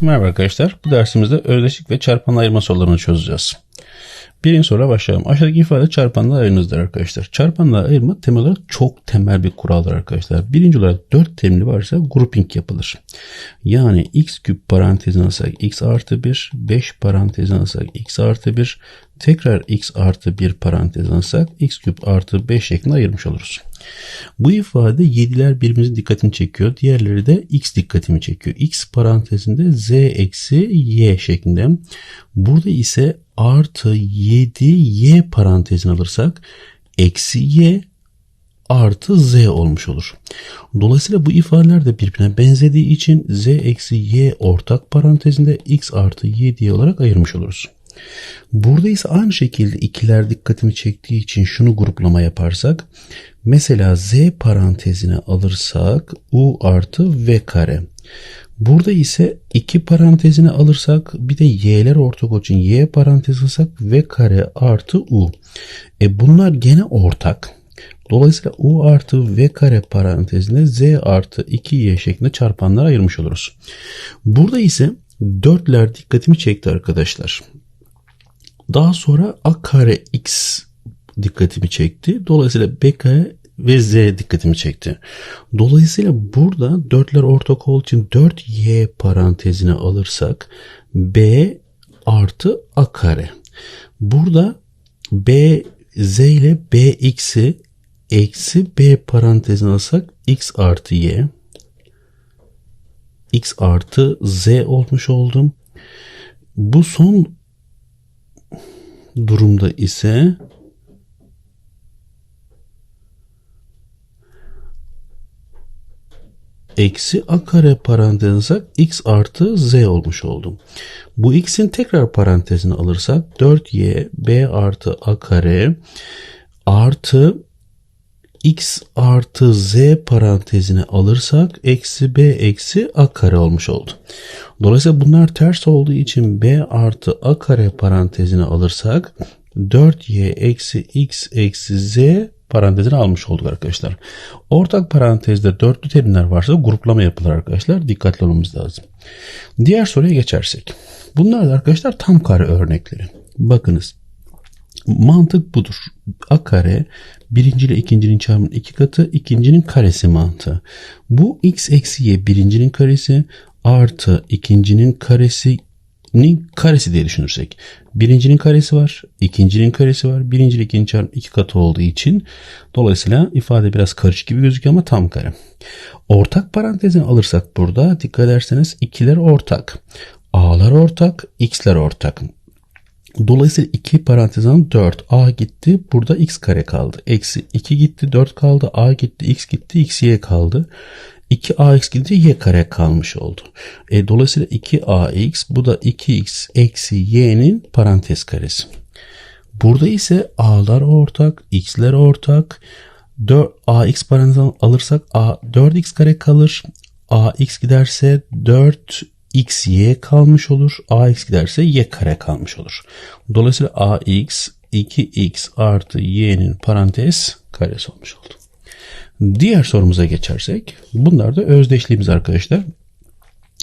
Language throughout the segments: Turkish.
Merhaba arkadaşlar. Bu dersimizde özdeşlik ve çarpanla ayırma sorularını çözeceğiz. Birinci soruya başlayalım. Aşağıdaki ifade çarpanla ayırınızdır arkadaşlar. Çarpanla ayırma temel olarak çok temel bir kuraldır arkadaşlar. Birinci olarak 4 terimli varsa grouping yapılır. Yani x küp parantezine alırsak x artı 1, 5 parantezine alırsak x artı 1, tekrar x artı 1 parantezine alırsak x küp artı 5 şeklinde ayırmış oluruz. Bu ifade 7'ler birbirimizin dikkatini çekiyor. Diğerleri de x dikkatimi çekiyor. x parantezinde z eksi y şeklinde. Burada ise artı 7 y parantezine alırsak eksi y artı z olmuş olur. Dolayısıyla bu ifadeler de birbirine benzediği için z eksi y ortak parantezinde x artı y olarak ayırmış oluruz. Burada ise aynı şekilde ikiler dikkatimi çektiği için şunu gruplama yaparsak mesela z parantezine alırsak u artı v kare. Burada ise iki parantezine alırsak bir de y'ler ortak olduğu için y parantez alırsak v kare artı u. E bunlar gene ortak. Dolayısıyla u artı v kare parantezinde z artı 2y şeklinde çarpanlara ayırmış oluruz. Burada ise dörtler dikkatimi çekti arkadaşlar. Daha sonra a kare x dikkatimi çekti. Dolayısıyla b kare ve z dikkatimi çekti. Dolayısıyla burada dörtler ortak olduğu için 4y parantezine alırsak b artı a kare. Burada b z ile bx'i eksi b parantezine alırsak x artı y x artı z olmuş oldum. Bu son durumda ise eksi a kare parantezine x artı z olmuş oldum. Bu x'in tekrar parantezini alırsak 4y b artı a kare artı x artı z parantezine alırsak eksi b eksi a kare olmuş oldu. Dolayısıyla bunlar ters olduğu için b artı a kare parantezine alırsak 4y eksi x eksi z parantezine almış olduk arkadaşlar. Ortak parantezde dörtlü terimler varsa gruplama yapılır arkadaşlar. Dikkatli olmamız lazım. Diğer soruya geçersek. Bunlar da arkadaşlar tam kare örnekleri. Bakınız. Mantık budur. A kare birinci ile ikincinin çarpımının iki katı ikincinin karesi mantığı. Bu x eksi y birincinin karesi artı ikincinin karesi karesi diye düşünürsek. Birincinin karesi var, ikincinin karesi var. Birinci ikinci çarpım iki katı olduğu için dolayısıyla ifade biraz karışık gibi gözüküyor ama tam kare. Ortak parantezini alırsak burada dikkat ederseniz ikiler ortak. A'lar ortak, x'ler ortak. Dolayısıyla 2 parantezden 4. A gitti. Burada x kare kaldı. Eksi 2 gitti. 4 kaldı. A gitti. X gitti. X y kaldı. 2ax gidince y kare kalmış oldu. E, dolayısıyla 2ax bu da 2x eksi y'nin parantez karesi. Burada ise a'lar ortak, x'ler ortak. 4, ax parantez alırsak a 4x kare kalır. ax giderse 4 x y kalmış olur. ax giderse y kare kalmış olur. Dolayısıyla ax 2x artı y'nin parantez karesi olmuş oldu. Diğer sorumuza geçersek bunlar da özdeşliğimiz arkadaşlar.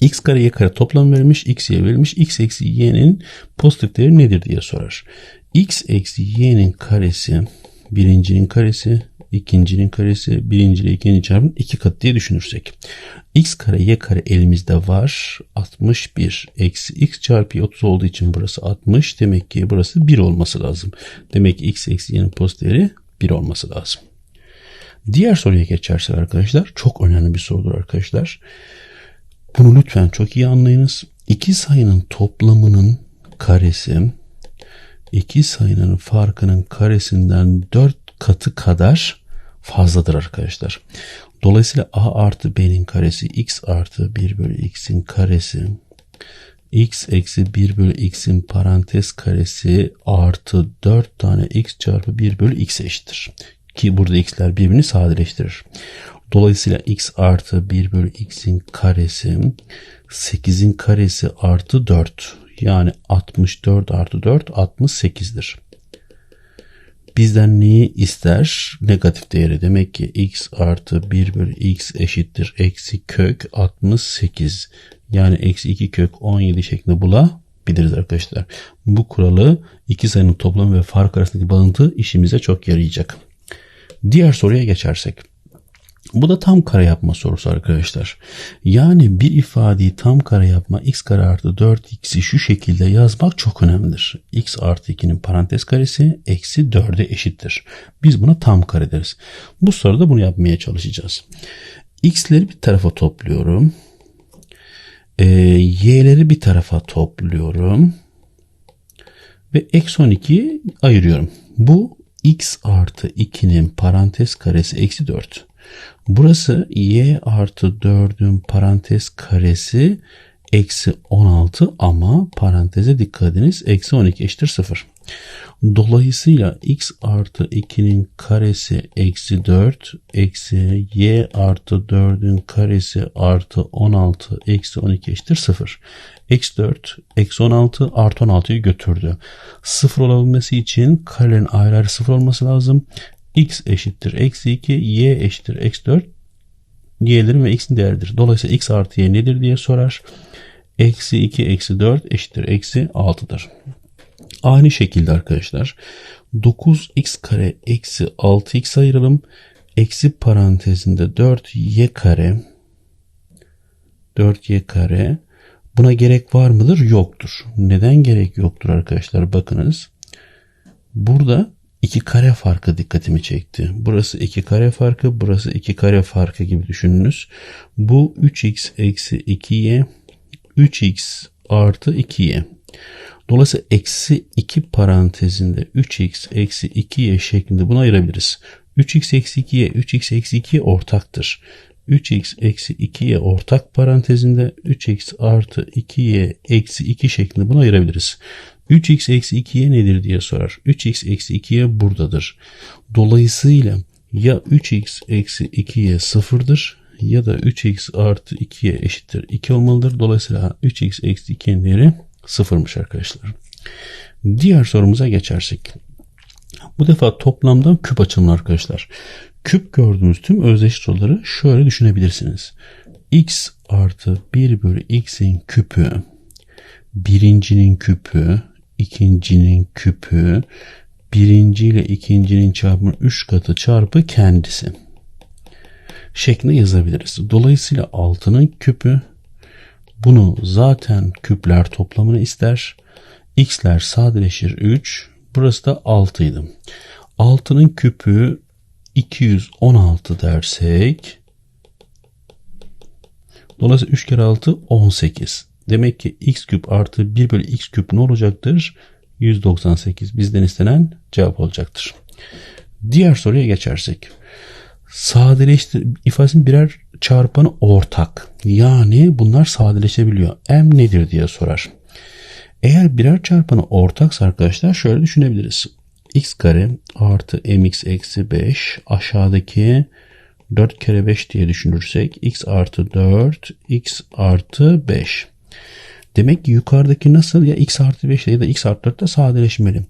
x kare y kare toplam verilmiş, x y verilmiş, x eksi y'nin pozitif değeri nedir diye sorar. x eksi y'nin karesi birincinin karesi, ikincinin karesi, birinci ile ikinci çarpımın iki katı diye düşünürsek. x kare y kare elimizde var. 61 eksi x çarpı 30 olduğu için burası 60. Demek ki burası 1 olması lazım. Demek ki x eksi y'nin pozitif değeri 1 olması lazım. Diğer soruya geçersek arkadaşlar çok önemli bir sorudur arkadaşlar. Bunu lütfen çok iyi anlayınız. İki sayının toplamının karesi iki sayının farkının karesinden dört katı kadar fazladır arkadaşlar. Dolayısıyla a artı b'nin karesi x artı 1 bölü x'in karesi x eksi 1 bölü x'in parantez karesi artı 4 tane x çarpı 1 bölü x eşittir. Ki burada x'ler birbirini sadeleştirir. Dolayısıyla x artı 1 bölü x'in karesi 8'in karesi artı 4. Yani 64 artı 4 68'dir. Bizden neyi ister? Negatif değeri. Demek ki x artı 1 bölü x eşittir. Eksi kök 68. yani eksi 2 kök 17 şeklinde bulabiliriz arkadaşlar. Bu kuralı iki sayının toplamı ve fark arasındaki bağıntı işimize çok yarayacak. Diğer soruya geçersek. Bu da tam kare yapma sorusu arkadaşlar. Yani bir ifadeyi tam kare yapma x kare artı 4x'i şu şekilde yazmak çok önemlidir. x artı 2'nin parantez karesi eksi 4'e eşittir. Biz buna tam kare deriz. Bu soruda bunu yapmaya çalışacağız. x'leri bir tarafa topluyorum. Ee, y'leri bir tarafa topluyorum. Ve eksi 12'yi ayırıyorum. Bu x artı 2'nin parantez karesi eksi 4. Burası y artı 4'ün parantez karesi eksi 16 ama paranteze dikkat ediniz. Eksi 12 eşittir 0. Dolayısıyla x artı 2'nin karesi eksi 4 eksi y artı 4'ün karesi artı 16 eksi 12 eşittir 0. Eksi 4 eksi 16 artı 16'yı götürdü. 0 olabilmesi için karelerin ayrı ayrı 0 olması lazım x eşittir eksi 2, y eşittir eksi 4 y'lerin ve x'in değeridir. Dolayısıyla x artı y nedir diye sorar. Eksi 2 eksi 4 eşittir eksi 6'dır. Aynı şekilde arkadaşlar 9x kare eksi 6x ayıralım. Eksi parantezinde 4y kare 4y kare buna gerek var mıdır? Yoktur. Neden gerek yoktur arkadaşlar? Bakınız. Burada iki kare farkı dikkatimi çekti. Burası iki kare farkı, burası iki kare farkı gibi düşününüz. Bu 3x eksi 2y, 3x artı 2y. Dolayısıyla eksi 2 parantezinde 3x eksi 2y şeklinde bunu ayırabiliriz. 3x eksi 2y, 3x eksi 2 ortaktır. 3x eksi 2y ortak parantezinde 3x artı 2y eksi 2 şeklinde bunu ayırabiliriz. 3x eksi 2y nedir diye sorar. 3x eksi 2y buradadır. Dolayısıyla ya 3x eksi 2y sıfırdır ya da 3x artı 2y eşittir 2 olmalıdır. Dolayısıyla 3x eksi 2'nin değeri sıfırmış arkadaşlar. Diğer sorumuza geçersek. Bu defa toplamda küp açılımı arkadaşlar. Küp gördüğünüz tüm özdeş şöyle düşünebilirsiniz. x artı 1 bölü x'in küpü birincinin küpü ikincinin küpü birinci ile ikincinin çarpımı 3 katı çarpı kendisi şeklinde yazabiliriz. Dolayısıyla 6'nın küpü bunu zaten küpler toplamını ister. X'ler sadeleşir 3. Burası da 6 idi. 6'nın küpü 216 dersek Dolayısıyla 3 kere 6 18. Demek ki x küp artı 1 bölü x küp ne olacaktır? 198 bizden istenen cevap olacaktır. Diğer soruya geçersek. Sadeleştir ifadesinin birer çarpanı ortak. Yani bunlar sadeleşebiliyor. M nedir diye sorar. Eğer birer çarpanı ortaksa arkadaşlar şöyle düşünebiliriz. x kare artı mx eksi 5 aşağıdaki 4 kere 5 diye düşünürsek x artı 4 x artı 5. Demek ki yukarıdaki nasıl ya x artı 5 ya da x artı 4 de sadeleşmeli.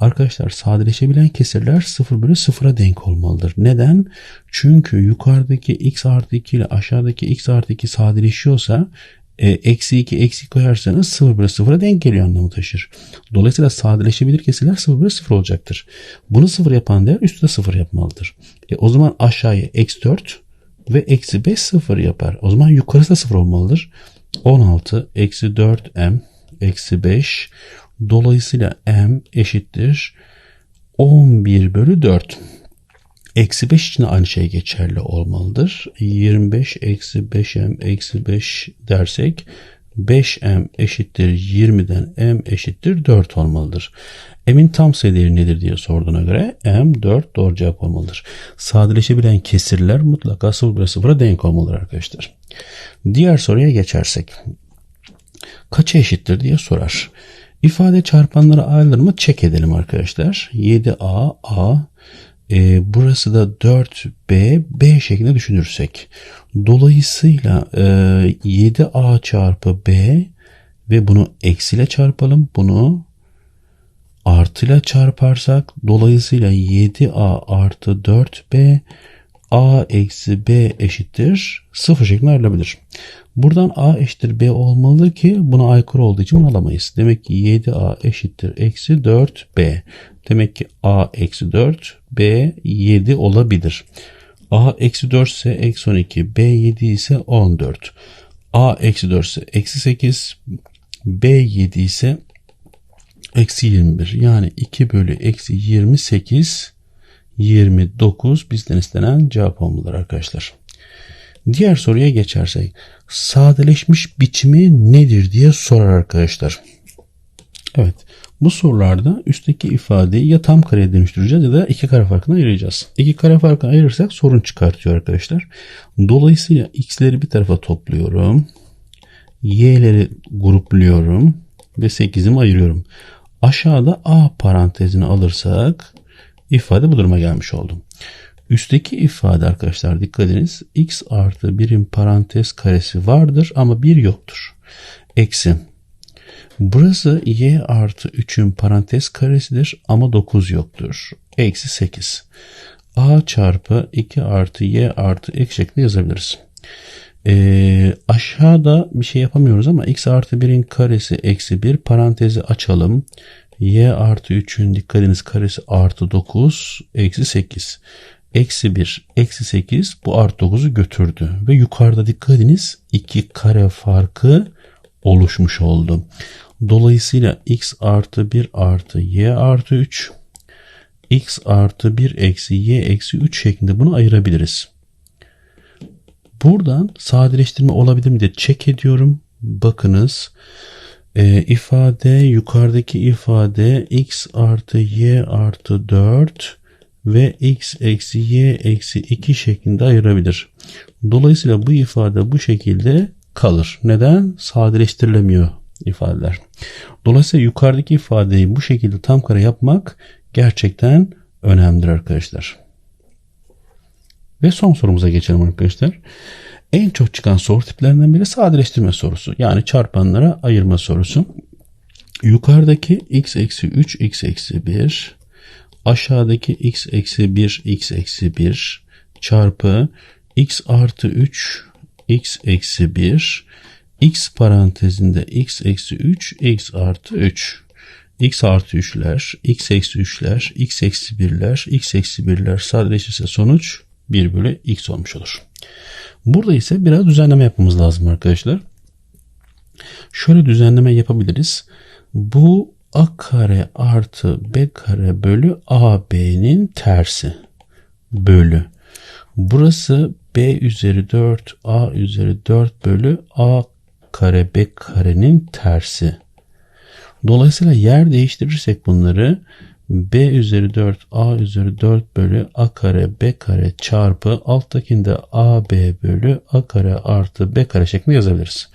Arkadaşlar sadeleşebilen kesirler 0 bölü 0'a denk olmalıdır. Neden? Çünkü yukarıdaki x artı 2 ile aşağıdaki x artı 2 sadeleşiyorsa e, eksi 2 eksi koyarsanız 0 bölü 0'a denk geliyor anlamı taşır. Dolayısıyla sadeleşebilir kesirler 0 bölü 0 olacaktır. Bunu 0 yapan değer üstte 0 yapmalıdır. E, o zaman aşağıya eksi 4 ve eksi 5 0 yapar. O zaman yukarısı da 0 olmalıdır. 16 eksi 4m eksi 5 dolayısıyla m eşittir 11 bölü 4. Eksi 5 için aynı şey geçerli olmalıdır. 25 eksi 5m eksi 5 dersek 5m eşittir 20'den m eşittir 4 olmalıdır. M'in tam sayı değeri nedir diye sorduğuna göre M 4 doğru cevap olmalıdır. Sadeleşebilen kesirler mutlaka 0 bölü 0'a denk olmalıdır arkadaşlar. Diğer soruya geçersek. Kaça eşittir diye sorar. İfade çarpanları ayrılır çek edelim arkadaşlar. 7A, A, e, burası da 4B, B şeklinde düşünürsek. Dolayısıyla e, 7A çarpı B ve bunu eksiyle çarpalım. Bunu artıyla çarparsak dolayısıyla 7A artı 4B A eksi B eşittir 0 şeklinde ayrılabilir. Buradan A eşittir B olmalı ki buna aykırı olduğu için bunu alamayız. Demek ki 7A eşittir eksi 4B. Demek ki A eksi 4 B 7 olabilir. A eksi 4 ise eksi 12 B 7 ise 14. A eksi 4 ise eksi 8 B 7 ise eksi 21 yani 2 bölü eksi 28 29 bizden istenen cevap olmalıdır arkadaşlar. Diğer soruya geçersek sadeleşmiş biçimi nedir diye sorar arkadaşlar. Evet bu sorularda üstteki ifadeyi ya tam kareye dönüştüreceğiz ya da iki kare farkına ayıracağız. İki kare farkına ayırırsak sorun çıkartıyor arkadaşlar. Dolayısıyla x'leri bir tarafa topluyorum. y'leri grupluyorum ve 8'imi ayırıyorum. Aşağıda a parantezini alırsak ifade bu duruma gelmiş oldum. Üstteki ifade arkadaşlar dikkat ediniz. x artı 1'in parantez karesi vardır ama 1 yoktur. Eksi. Burası y artı 3'ün parantez karesidir ama 9 yoktur. Eksi 8. a çarpı 2 artı y artı x şeklinde yazabiliriz. Ee, aşağıda bir şey yapamıyoruz ama x artı 1'in karesi eksi 1 parantezi açalım. y artı 3'ün dikkatiniz karesi artı 9 eksi 8. Eksi 1 eksi 8 bu artı 9'u götürdü. Ve yukarıda dikkat ediniz 2 kare farkı oluşmuş oldu. Dolayısıyla x artı 1 artı y artı 3 x artı 1 eksi y eksi 3 şeklinde bunu ayırabiliriz. Buradan sadeleştirme olabilir mi diye check ediyorum. Bakınız e, ifade yukarıdaki ifade x artı y artı 4 ve x eksi y eksi 2 şeklinde ayırabilir. Dolayısıyla bu ifade bu şekilde kalır. Neden? Sadeleştirilemiyor ifadeler. Dolayısıyla yukarıdaki ifadeyi bu şekilde tam kare yapmak gerçekten önemlidir arkadaşlar. Ve son sorumuza geçelim arkadaşlar. En çok çıkan soru tiplerinden biri sadeleştirme sorusu. Yani çarpanlara ayırma sorusu. Yukarıdaki x eksi 3 x eksi 1 aşağıdaki x eksi 1 x eksi 1 çarpı x artı 3 x eksi 1 x parantezinde x eksi 3 x artı 3 x artı 3'ler x eksi 3'ler x eksi 1'ler x eksi 1'ler sadeleşirse sonuç 1 bölü x olmuş olur. Burada ise biraz düzenleme yapmamız lazım arkadaşlar. Şöyle düzenleme yapabiliriz. Bu a kare artı b kare bölü ab'nin tersi bölü. Burası b üzeri 4 a üzeri 4 bölü a kare b karenin tersi. Dolayısıyla yer değiştirirsek bunları b üzeri 4 a üzeri 4 bölü a kare b kare çarpı alttakinde a b bölü a kare artı b kare şeklinde yazabiliriz.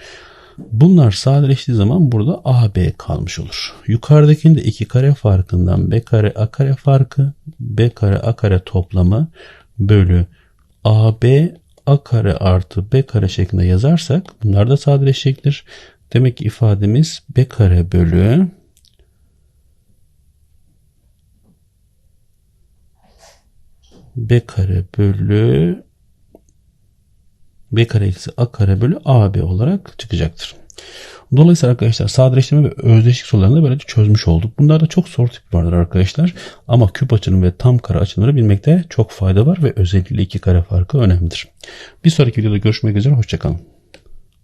Bunlar sadeleştiği zaman burada AB kalmış olur. Yukarıdakinde iki kare farkından B kare A kare farkı B kare A kare toplamı bölü AB A kare artı B kare şeklinde yazarsak bunlar da sadeleşecektir. Demek ki ifademiz B kare bölü B kare bölü B kare eksi A kare bölü AB olarak çıkacaktır. Dolayısıyla arkadaşlar sadeleştirme ve özdeşlik sorularını da böylece çözmüş olduk. Bunlarda çok soru tipi vardır arkadaşlar. Ama küp açının ve tam kare açıları bilmekte çok fayda var ve özellikle iki kare farkı önemlidir. Bir sonraki videoda görüşmek üzere. Hoşçakalın.